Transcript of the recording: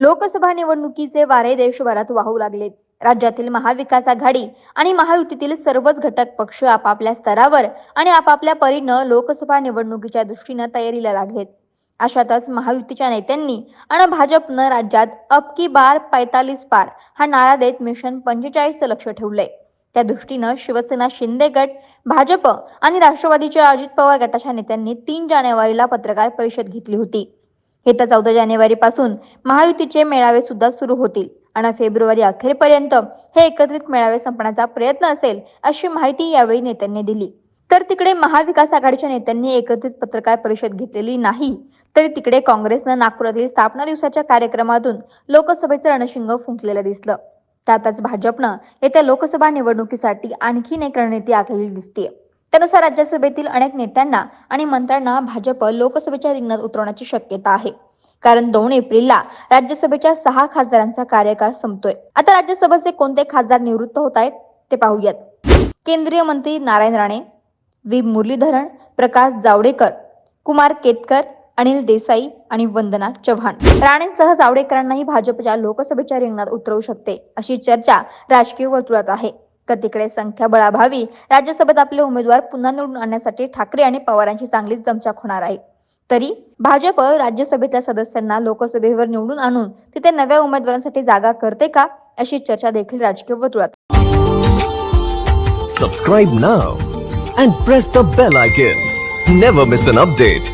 लोकसभा निवडणुकीचे वारे देशभरात वाहू लागलेत. राज्यातील महाविकास आघाडी आणि महायुतीतील सर्वच घटक पक्ष आपापल्या स्तरावर आणि आपापल्या परीनं लोकसभा निवडणुकीच्या दृष्टीनं तयारीला लागलेत. अशातच महायुतीच्या नेत्यांनी आणि भाजपनं राज्यात अब की बार पैतालीस पार हा नारा देत मिशन पंचेचाळीस लक्ष ठेवलंय. त्या दृष्टीनं शिवसेना शिंदे गट भाजप आणि राष्ट्रवादीच्या अजित पवार गटाच्या नेत्यांनी तीन जानेवारीला पत्रकार परिषद घेतली होती. येत्या चौदा जानेवारी पासून महायुतीचे मेळावे सुद्धा सुरू होतील. आणि फेब्रुवारी अखेरपर्यंत हे एकत्रित मेळावे संपण्याचा प्रयत्न असेल अशी माहिती यावेळी नेत्यांनी दिली. तर तिकडे महाविकास आघाडीच्या नेत्यांनी एकत्रित पत्रकार परिषद घेतलेली नाही तरी तिकडे काँग्रेसनं नागपुरातील स्थापना दिवसाच्या कार्यक्रमातून लोकसभेचं रणशिंग फुंकलेलं दिसलं. त्यातच भाजपनं येत्या लोकसभा निवडणुकीसाठी आणखीन एक रणनीती आखलेली दिसतेय. त्यानुसार राज्यसभेतील अनेक नेत्यांना आणि मंत्र्यांना भाजप लोकसभेच्या रिंगणात उतरवण्याची शक्यता आहे. कारण दोन एप्रिलला राज्यसभेच्या सहा खासदारांचा कार्यकाळ संपतोय. आता राज्यसभेचे कोणते खासदार निवृत्त होत आहेत ते पाहूयात. केंद्रीय मंत्री नारायण राणे व्ही. मुरलीधरण प्रकाश जावडेकर कुमार केतकर अनिल देसाई आणि वंदना चव्हाण. राणेंसह जावडेकरांनाही भाजपच्या लोकसभेच्या रिंगणात उतरवू शकते अशी चर्चा राजकीय वर्तुळात आहे. तर तिकडे संख्याबळाभावी राज्यसभेत आपले उमेदवार पुन्हा निवडून आणण्यासाठी ठाकरे आणि पवारांची चांगलीच दमछाक होणार आहे. तरी भाजप राज्यसभेतल्या सदस्यांना लोकसभेवर निवडून आणून तिथे नव्या उमेदवारांसाठी जागा करते का अशी चर्चा देखील राजकीय वर्तुळात. Subscribe now and press the bell icon never miss an update